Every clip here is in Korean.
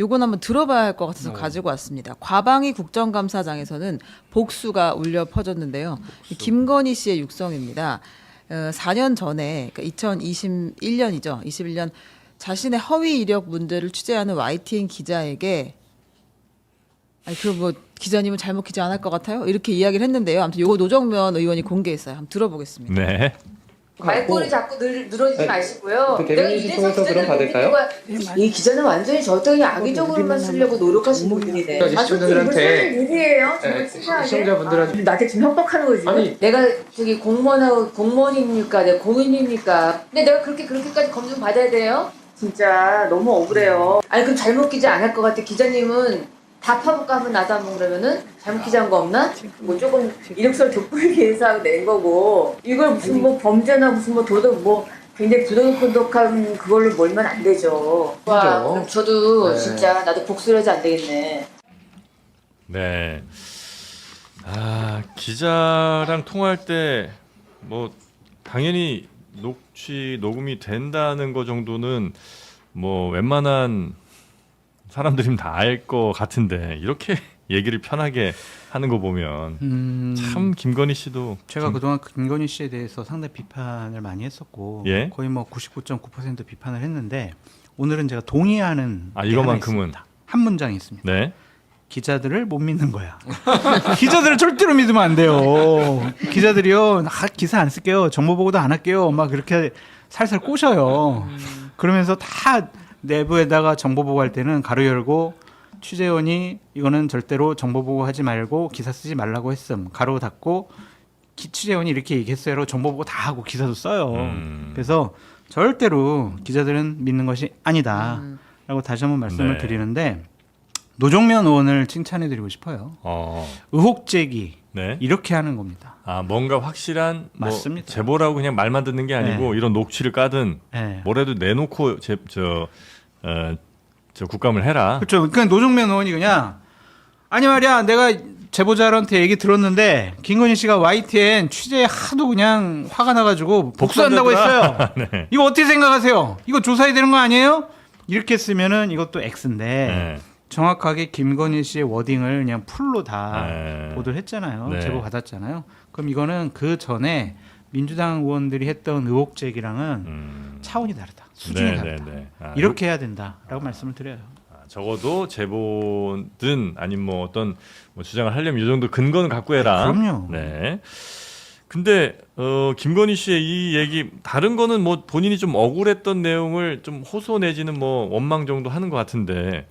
요건 한번 들어봐야 할 것 같아서 어. 가지고 왔습니다. 과방위 국정감사장에서는 복수가 울려 퍼졌는데요. 이 김건희 씨의 육성입니다. 어, 4년 전에 그러니까 2021년이죠. 21년 자신의 허위 이력 문제를 취재하는 YTN 기자에게 아니 그럼 뭐 기자님은 잘못 기자 안 할 것 같아요? 이렇게 이야기를 했는데요. 아무튼 요거 노정면 의원이 공개했어요. 한번 들어보겠습니다. 네. 말꼬리 자꾸 늘, 늘어지지 네. 마시고요. 그 개명이신 통해서 그럼 받을까요? 이 기자는 완전히 저 어떤 악의적으로만 쓰려고 노력하시는 분들이네. 그러니까 이 시청자들한테 일이에요. 네, 정말 시청자분들한테 나한테 지금 협박하는 거지. 아니. 내가 저기 공무원하고 공무원입니까? 내가 공인입니까? 근데 내가 그렇게 그렇게까지 검증 받아야 돼요? 진짜 너무 억울해요. 아니 그럼 잘못 기자 안 할 것 같아. 기자님은 다 하면 나도 한번 그러면은 잘못 기자한 거 없나? 뭐 조금 이력서를 돋보이기 위해서 낸 거고 이걸 무슨 뭐 범죄나 무슨 뭐 도덕 뭐 굉장히 부도덕한 그걸로 몰면 안 되죠. 와, 그럼 저도 네. 진짜 나도 복수를 하지 안 되겠네. 네. 아, 기자랑 통화할 때 뭐 당연히 녹취 녹음이 된다는 거 정도는 뭐 웬만한 사람들이면 다 알 것 같은데 이렇게 얘기를 편하게 하는 거 보면 음, 참 김건희 씨도 제가 좀- 그동안 김건희 씨에 대해서 상당히 비판을 많이 했었고 예? 거의 뭐 99.9% 비판을 했는데 오늘은 제가 동의하는 아, 게 이것만큼은. 하나 있습니다. 한 문장이 있습니다. 네. 기자들을 못 믿는 거야. 기자들을 절대로 믿으면 안 돼요. 기자들이요, 아, 기사 안 쓸게요. 정보 보고도 안 할게요. 막 그렇게 살살 꼬셔요. 그러면서 다 내부에다가 정보 보고할 때는 가로 열고 취재원이 이거는 절대로 정보 보고하지 말고 기사 쓰지 말라고 했음. 가로 닫고 기- 취재원이 이렇게 얘기했어요. 정보 보고 다 하고 기사도 써요. 음. 그래서 절대로 기자들은 믿는 것이 아니다. 라고 다시 한번 말씀을 네. 드리는데 노정면 의원을 칭찬해 드리고 싶어요. 어. 의혹 제기 네. 이렇게 하는 겁니다. 아, 뭔가 확실한 뭐 맞습니다. 제보라고 그냥 말만 듣는 게 아니고 이런 녹취를 까든 예. 뭐라도 내놓고 제, 저, 어, 저 국감을 해라. 그렇죠. 그러니까 노정면 의원이 그냥 아니 말이야 내가 제보자한테 얘기 들었는데 김건희 씨가 YTN 취재에 하도 그냥 화가 나가지고 복수한다고 했어요. 네. 이거 어떻게 생각하세요? 이거 조사해야 되는 거 아니에요? 이렇게 쓰면은 이것도 X인데 네. 정확하게 김건희 씨의 워딩을 그냥 풀로 다 네. 보도를 했잖아요. 네. 제보 받았잖아요. 그럼 이거는 그 전에 민주당 의원들이 했던 의혹 제기랑은 음. 차원이 다르다. 수준이 네, 다르다. 네, 네. 아, 이렇게 해야 된다라고 말씀을 드려요. 아, 적어도 제보든 아니면 뭐 어떤 뭐 주장을 하려면 이 정도 근거는 갖고 해라. 그럼요. 네. 근데 어 김건희 씨의 이 얘기 다른 거는 뭐 본인이 좀 억울했던 내용을 좀 호소 내지는 뭐 원망 정도 하는 것 같은데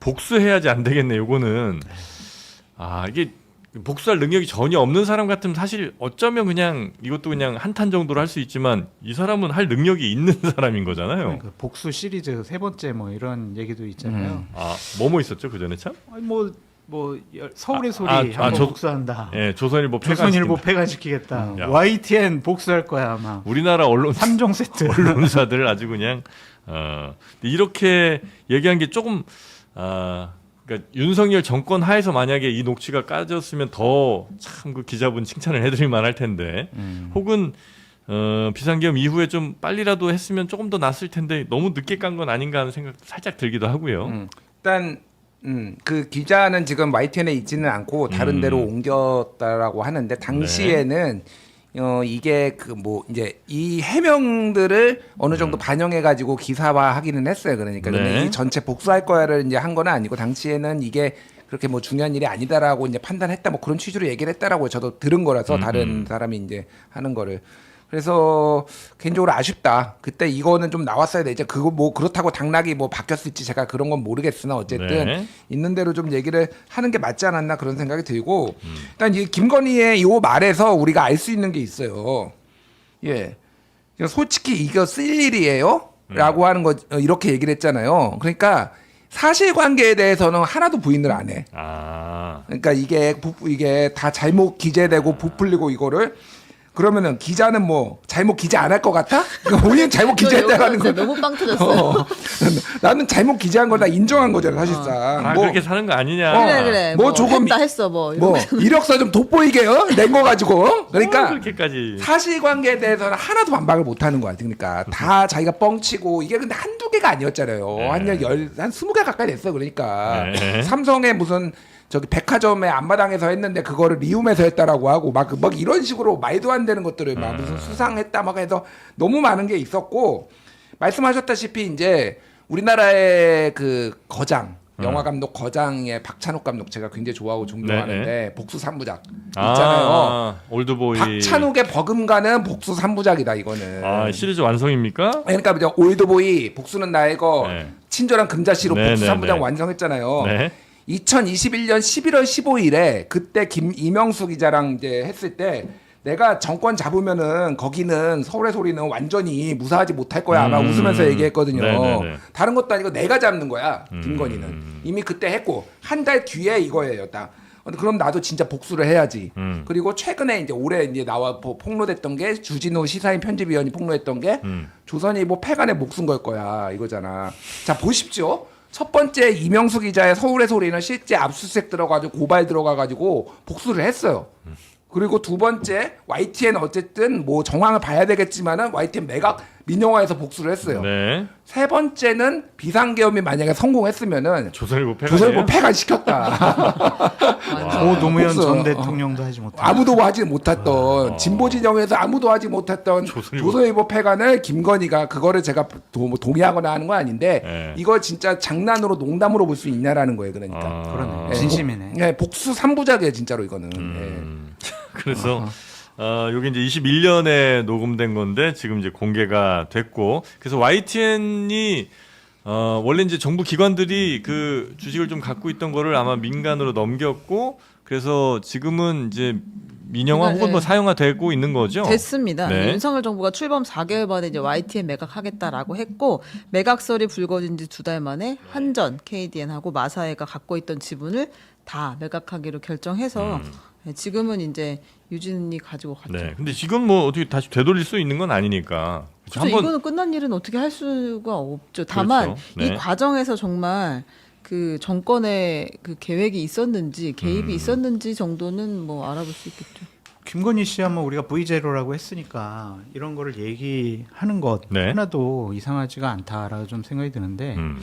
복수해야지 안 되겠네. 요거는 아 이게 복수할 능력이 전혀 없는 사람 같으면 사실 어쩌면 그냥 이것도 그냥 한탄 정도로 할 수 있지만 이 사람은 할 능력이 있는 사람인 거잖아요. 그러니까 복수 시리즈 세 번째 뭐 이런 얘기도 있잖아요. 아 뭐뭐 있었죠 그 전에 참? 아니 뭐뭐 서울의 아, 소리 아, 한번 아, 저- 복수한다. 예, 조선일보 조선일보 폐간시킨다. 폐간시키겠다. 야. YTN 복수할 거야 아마. 우리나라 언론 3종 세트. 언론사들 아주 그냥 어 이렇게 얘기한 게 조금 아 그러니까 윤석열 정권 하에서 만약에 이 녹취가 까졌으면 더 참 그 기자분 칭찬을 해드릴 만할 텐데 음. 혹은 어 비상계엄 이후에 좀 빨리라도 했으면 조금 더 낫을 텐데 너무 늦게 깐 건 아닌가 하는 생각 살짝 들기도 하고요. 음. 일단 음, 그 기자는 지금 YTN에 있지는 않고 다른 음. 데로 옮겼다라고 하는데 당시에는 어 이게 그 뭐 이제 이 해명들을 어느 정도 반영해 가지고 기사화하기는 했어요. 그러니까 근데 네. 이 전체 복수할 거야를 이제 한건 아니고 당시에는 이게 그렇게 뭐 중요한 일이 아니다라고 이제 판단했다 뭐 그런 취지로 얘기를 했다라고 저도 들은 거라서 음, 다른 음. 사람이 이제 하는 거를 그래서 개인적으로 아쉽다. 그때 이거는 좀 나왔어야 돼. 이제 그거 뭐 그렇다고 당락이 뭐 바뀌었을지 제가 그런 건 모르겠으나 어쨌든 네. 있는 대로 좀 얘기를 하는 게 맞지 않았나 그런 생각이 들고 일단 이 김건희의 요 말에서 우리가 알 수 있는 게 있어요. 예. 솔직히 이거 쓸 일이에요? 라고 하는 거 어, 이렇게 얘기를 했잖아요. 그러니까 사실관계에 대해서는 하나도 부인을 안 해. 아 그러니까 이게 부, 이게 다 잘못 기재되고 부풀리고 이거를 그러면은 기자는 뭐 잘못 기자 안 할 것 같아? 그러니까 우리는 잘못 기자했다라는 거. 너무 빵 터졌어요. 어, 나는 잘못 기자한 걸 다 인정한 거잖아 사실상. 아, 뭐, 그렇게 사는 거 아니냐. 어, 그래 그래. 뭐 뭐, 조금 했다 했어 뭐. 뭐. 이력서 좀 돋보이게 어? 낸거 가지고 어? 뭐 그러니까 그렇게까지. 사실관계에 대해서는 하나도 반박을 못 하는 거야. 그러니까 다 자기가 뻥치고 이게 근데 한두 개가 아니었잖아요. 네. 한열한 스무 개 가까이 됐어. 그러니까 네. 삼성의 무슨 저기 백화점의 앞마당에서 했는데 그거를 리움에서 했다라고 하고 막, 막 이런 식으로 말도 안 되는 것들을 막 네. 무슨 수상했다 막 해서 너무 많은 게 있었고 말씀하셨다시피 이제 우리나라의 그 거장 영화 감독 거장의 박찬욱 감독 제가 굉장히 좋아하고 존경하는데 복수 삼부작 있잖아요. 아, 올드보이. 박찬욱의 버금가는 복수 3부작이다 이거는. 아, 시리즈 완성입니까? 그러니까 이제 올드보이 복수는 나의 거 네. 친절한 금자씨로 네, 복수 네, 3부작 네. 완성했잖아요. 네. 2021년 11월 15일에 그때 김 이명수 기자랑 이제 했을 때 내가 정권 잡으면은 거기는 서울의 소리는 완전히 무사하지 못할 거야 아마 음. 웃으면서 얘기했거든요. 네, 네, 네. 다른 것도 아니고 내가 잡는 거야 김건희는 음. 이미 그때 했고 한 달 뒤에 이거예요 딱. 그럼 나도 진짜 복수를 해야지. 음. 그리고 최근에 이제 올해 이제 나와 뭐 폭로됐던 게 주진우 시사인 편집위원이 폭로했던 게 음. 조선일보 폐간에 목숨 걸 거야 이거잖아. 자 보십시오. 첫 번째 이명수 기자의 서울의 소리는 실제 압수수색 들어가지고 고발 들어가가지고 복수를 했어요. 그리고 두 번째 YTN 어쨌든 뭐 정황을 봐야 되겠지만은 YTN 매각 민영화에서 복수를 했어요. 네. 세 번째는 비상계엄이 만약에 성공했으면은 조선일보 패가 조선일보 폐간 시켰다. 오 노무현 복수. 전 어. 대통령도 하지 못한. 아무도 하지 못했던 진보 진영에서 아무도 하지 못했던 조선일보- 조선일보, 폐간을 김건희가 그거를 제가 도, 동의하거나 하는 건 아닌데 네. 이거 진짜 장난으로 농담으로 볼 수 있냐라는 거예요. 그러니까. 아, 그러네. 네. 진심이네. 네, 복수 삼부작이에요 진짜로 이거는. 음. 그래서 어, 여기 이제 21년에 녹음된 건데 지금 이제 공개가 됐고 그래서 YTN이 어, 원래 이제 정부 기관들이 그 주식을 좀 갖고 있던 거를 아마 민간으로 넘겼고 그래서 지금은 이제 민영화 네, 혹은 뭐 네. 사용화되고 있는 거죠. 됐습니다. 네. 윤석열 정부가 출범 4개월 만에 이제 YTN 매각하겠다라고 했고 매각설이 불거진 지 두 달 만에 한전, KDN하고 마사회가 갖고 있던 지분을 다 매각하기로 결정해서 네, 지금은 이제 유진이 가지고 갔죠. 네. 근데 지금 뭐 어떻게 다시 되돌릴 수 있는 건 아니니까. 그렇죠. 한번 이거는 끝난 일은 어떻게 할 수가 없죠. 다만 그렇죠. 네. 이 과정에서 정말 그 정권의 그 계획이 있었는지 개입이 음. 있었는지 정도는 뭐 알아볼 수 있겠죠. 김건희 씨 한번 우리가 V0라고 했으니까 이런 거를 얘기하는 것 네. 하나도 이상하지가 않다라고 좀 생각이 드는데 음.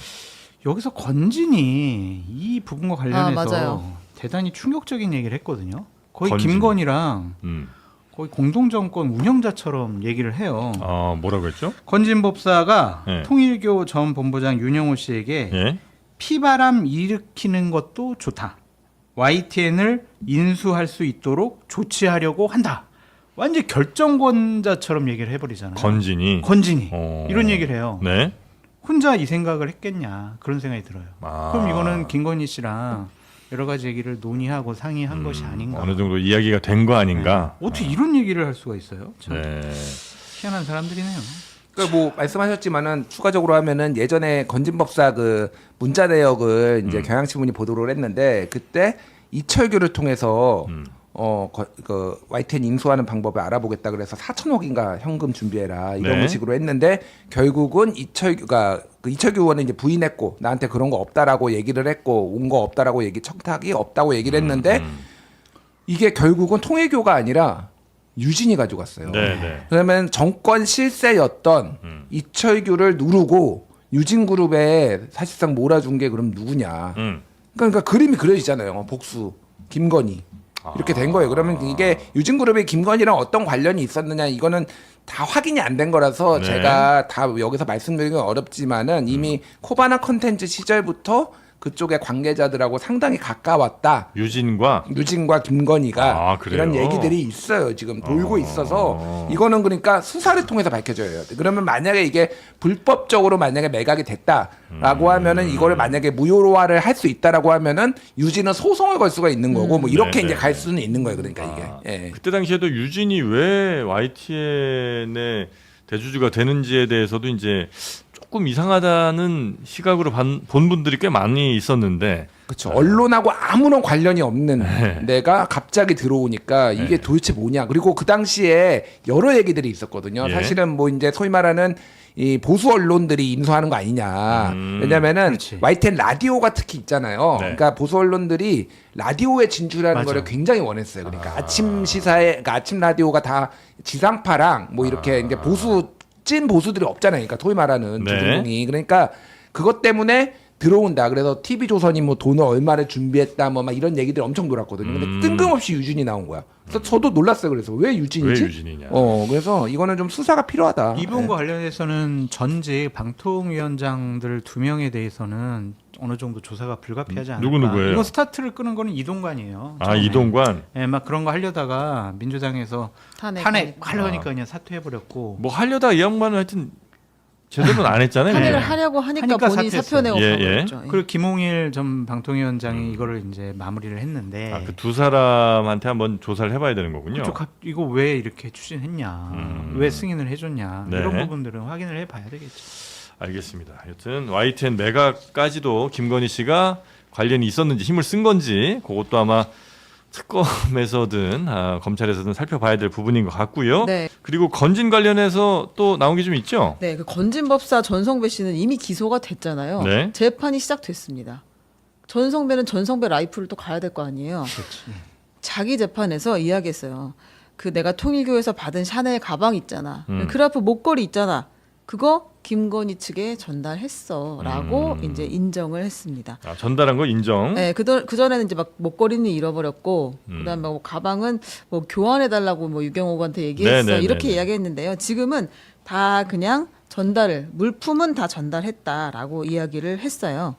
여기서 건진이 이 부분과 관련해서 아. 대단히 충격적인 얘기를 했거든요. 거의 건진. 김건희랑 음. 거의 공동정권 운영자처럼 얘기를 해요. 어, 뭐라고 했죠? 건진 법사가 네. 통일교 전 본부장 윤영호 씨에게 예. 피바람 일으키는 것도 좋다. YTN을 인수할 수 있도록 조치하려고 한다. 완전 결정권자처럼 얘기를 해버리잖아요. 건진이 건진이 어. 이런 얘기를 해요. 네. 혼자 이 생각을 했겠냐 그런 생각이 들어요. 아. 그럼 이거는 김건희 씨랑 여러 가지 얘기를 논의하고 상의한 것이 음, 아닌가. 어느 정도 이야기가 된 거 아닌가? 네. 어떻게 이런 얘기를 할 수가 있어요? 참 네. 희한한 사람들이네요. 그러니까 뭐 말씀하셨지만은 추가적으로 하면은 예전에 건진법사 그 문자 내역을 음. 이제 경향신문이 보도를 했는데 그때 이철규를 통해서 음. 어, 거, 그 YTN 인수하는 방법을 알아보겠다 그래서 4천억인가 현금 준비해라 이런 네. 식으로 했는데 결국은 이철규가 그 이철규 의원은 이제 부인했고 나한테 그런 거 없다라고 얘기를 했고 온 거 없다라고 얘기 청탁이 없다고 얘기를 했는데 음. 이게 결국은 통일교가 아니라 유진이 가져갔어요. 네, 네. 그러면 정권 실세였던 음. 이철규를 누르고 유진 그룹에 사실상 몰아준 게 그럼 누구냐? 음. 그러니까 그림이 그려지잖아요. 복수 김건희 이렇게 된 거예요. 그러면 이게 유진그룹에 김건희랑 어떤 관련이 있었느냐 이거는 다 확인이 안 된 거라서 네. 제가 다 여기서 말씀드리기 어렵지만은 이미 코바나 컨텐츠 시절부터 그쪽의 관계자들하고 상당히 가까웠다. 유진과 유진과 김건희가 아, 그래요? 이런 얘기들이 있어요. 지금 돌고 어. 있어서 이거는 그러니까 수사를 통해서 밝혀져야 돼. 그러면 만약에 이게 불법적으로 만약에 매각이 됐다라고 음. 하면은 이거를 만약에 무효화를 할 수 있다라고 하면은 유진은 소송을 걸 수가 있는 거고 뭐 이렇게 네, 이제 네. 갈 수는 있는 거예요. 그러니까 이게. 아, 예. 그때 당시에도 유진이 왜 YTN의 대주주가 되는지에 대해서도 이제 조금 이상하다는 시각으로 반- 본 분들이 꽤 많이 있었는데 그렇죠. 언론하고 아무런 관련이 없는 네. 내가 갑자기 들어오니까 이게 네. 도대체 뭐냐. 그리고 그 당시에 여러 얘기들이 있었거든요. 예. 사실은 뭐 이제 소위 말하는 이 보수 언론들이 인수하는 거 아니냐. 음. 왜냐면은 그렇지. YTN 라디오가 특히 있잖아요. 네. 그러니까 보수 언론들이 라디오에 진출하는 맞아. 거를 굉장히 원했어요. 그러니까 아. 침 시사에 그러니까 아침 라디오가 다 지상파랑 뭐 이렇게 이제 보수 찐 보수들이 없잖아요. 그러니까 소위 말하는 네. 주진동이 그러니까 그것 때문에 들어온다. 그래서 TV 조선이 뭐 돈을 얼마를 준비했다 뭐 막 이런 얘기들 엄청 돌았거든요. 근데 음. 뜬금없이 유진이 나온 거야. 그래서 저도 놀랐어요. 그래서 왜 유진이지? 왜 유진이냐? 어, 그래서 이거는 좀 수사가 필요하다. 이분과 관련해서는 전직 방통위원장들 두 명에 대해서는 어느 정도 조사가 불가피하지 않을까. 누구 누구예요? 이거 스타트를 끄는 거는 이동관이에요. 아 처음에. 이동관 예, 막 그런 거 하려다가 민주당에서 탄핵. 탄핵 아. 하려니까 그냥 사퇴해버렸고. 뭐 하려다 이 양반은 하여튼 제대로는 안 했잖아요. 탄핵을 그냥. 하려고 하니까, 하니까 본인이 사퇴했어요. 사표 내고 예, 예. 예. 그리고 김홍일 전 방통위원장이 이거를 이제 마무리를 했는데 아, 그 두 사람한테 한번 조사를 해봐야 되는 거군요. 그쪽 갑- 이거 왜 이렇게 추진했냐, 음. 왜 승인을 해줬냐 네. 이런 부분들은 확인을 해봐야 되겠죠. 알겠습니다. 여튼 YTN 메가까지도 김건희 씨가 관련이 있었는지 힘을 쓴 건지 그것도 아마 특검에서든 아, 검찰에서든 살펴봐야 될 부분인 것 같고요. 네. 그리고 건진 관련해서 또 나온 게 좀 있죠. 네, 그 건진법사 전성배 씨는 이미 기소가 됐잖아요. 네. 재판이 시작됐습니다. 전성배는 전성배 라이프를 또 가야 될 거 아니에요. 자기 재판에서 이야기했어요. 그 내가 통일교에서 받은 샤넬 가방 있잖아. 음. 그 앞에 목걸이 있잖아. 그거 김건희 측에 전달했어 라고 음. 이제 인정을 했습니다. 아, 전달한 거 인정. 네, 그전 그 전에는 이제 막 목걸이는 잃어버렸고 음. 그다음에 뭐 가방은 뭐 교환해 달라고 뭐 유경옥한테 얘기했어 네네네네. 이렇게 이야기했는데요. 지금은 다 그냥 전달을 물품은 다 전달했다라고 이야기를 했어요.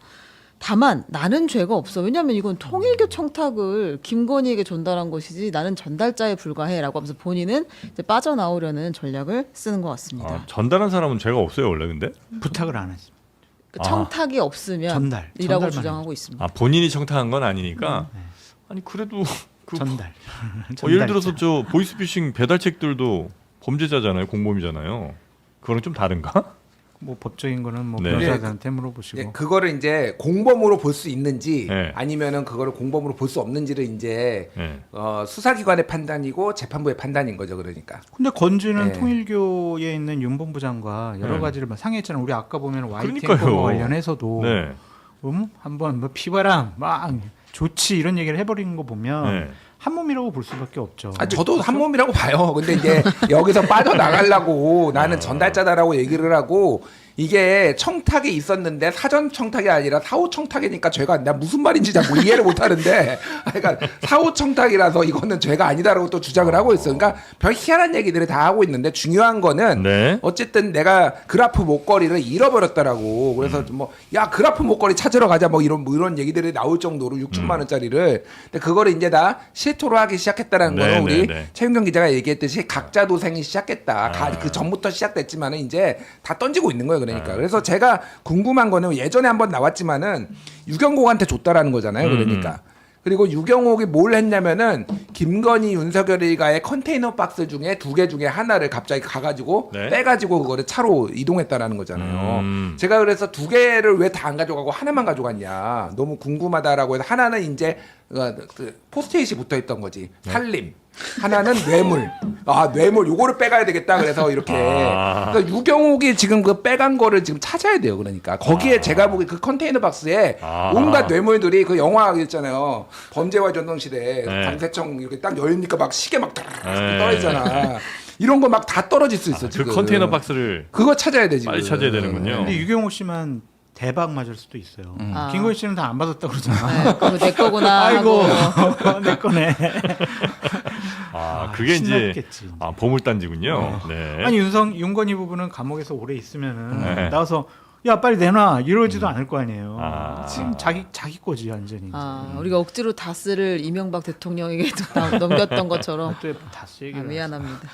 다만 나는 죄가 없어. 왜냐하면 이건 통일교 청탁을 김건희에게 전달한 것이지 나는 전달자에 불과해라고 하면서 본인은 이제 빠져나오려는 전략을 쓰는 것 같습니다. 아, 전달한 사람은 죄가 없어요 원래 근데. 부탁을 안 했습니다. 그 청탁이 없으면 전달, 이라고 전달만 주장하고 있습니다. 아 본인이 청탁한 건 아니니까. 네. 아니 그래도 그, 전달. 어, 예를 들어서 저 보이스피싱 배달책들도 범죄자잖아요 공범이잖아요. 그거랑 좀 다른가? 뭐 법적인 거는 뭐 네. 변호사들한테 물어보시고. 예, 그거를 이제 공범으로 볼 수 있는지 네. 아니면은 그거를 공범으로 볼 수 없는지를 이제 네. 어, 수사기관의 판단이고 재판부의 판단인 거죠. 그러니까. 근데 건주는 네. 통일교에 있는 윤 본부장과 여러 네. 가지를 막 상의했잖아요. 우리 아까 보면 그러니까요. 거 관련해서도 네. 음, 한번 뭐 피바람 막 좋지 이런 얘기를 해버리는 거 보면 네. 한 몸이라고 볼 수밖에 없죠. 아, 저도 한 몸이라고 봐요. 근데 이제 여기서 빠져나가려고 나는 전달자다라고 얘기를 하고 이게 청탁이 있었는데 사전 청탁이 아니라 사후 청탁이니까 죄가 아니라 무슨 말인지 잘뭐 이해를 못 하는데 그러니까 사후 청탁이라서 이거는 죄가 아니다라고 또 주장을 하고 있어요. 그러니까 별 희한한 얘기들을 다 하고 있는데 중요한 거는 네. 어쨌든 내가 그라프 목걸이를 잃어버렸다라고 그래서 음. 뭐야 그라프 목걸이 찾으러 가자 뭐 이런 뭐 이런 얘기들이 나올 정도로 6천만 음. 원짜리를 근데 그거를 이제 다 실토로 하기 시작했다라는 네, 거는 우리 네, 네. 최윤경 기자가 얘기했듯이 각자 도생이 시작했다. 가- 아. 그 전부터 시작됐지만은 이제 다 던지고 있는 거예요. 그러니까 그래서 제가 궁금한 거는 예전에 한번 나왔지만은 유경옥한테 줬다라는 거잖아요. 음, 그러니까. 그리고 유경옥이 뭘 했냐면은 김건희 윤석열이가의 컨테이너 박스 중에 두 개 중에 하나를 갑자기 가가지고 네. 빼가지고 그거를 차로 이동했다라는 거잖아요. 음. 제가 그래서 두 개를 왜 다 안 가져가고 하나만 가져갔냐 너무 궁금하다라고 해서 하나는 이제 어, 그 포스트잇이 붙어 있던 거지 네. 살림 하나는 뇌물 아 뇌물 요거를 빼가야 되겠다 그래서 이렇게 아. 그러니까 유경옥이 지금 그 빼간 거를 지금 찾아야 돼요 그러니까 거기에 제가 보기 그 컨테이너 박스에 아. 온갖 뇌물들이 그 영화 있잖아요 범죄와 전성시대 네. 강세청 이렇게 딱 열니까 막 시계 막 네. 떨어지잖아 이런 거 막 다 떨어질 수 있어 그 지금 컨테이너 박스를 그거 찾아야 돼 지금 빨리 찾아야 되는군요. 근데 유경호 씨만 대박 맞을 수도 있어요. 아. 김건희 씨는 다 안 받았다 그러잖아. 네, 그거 내 거구나 아이고 하고 내 거네. 아, 아, 그게 이제 신났겠지. 아 보물단지군요. 네. 아니 윤성 윤건희 부부는 감옥에서 오래 있으면은 네. 나와서 야 빨리 내놔 이러지도 않을 거 아니에요. 아. 지금 자기 자기 거지 완전히. 아, 우리가 억지로 다스를 이명박 대통령에게 도 넘겼던 것처럼 또다 쓰기. 아, 미안합니다.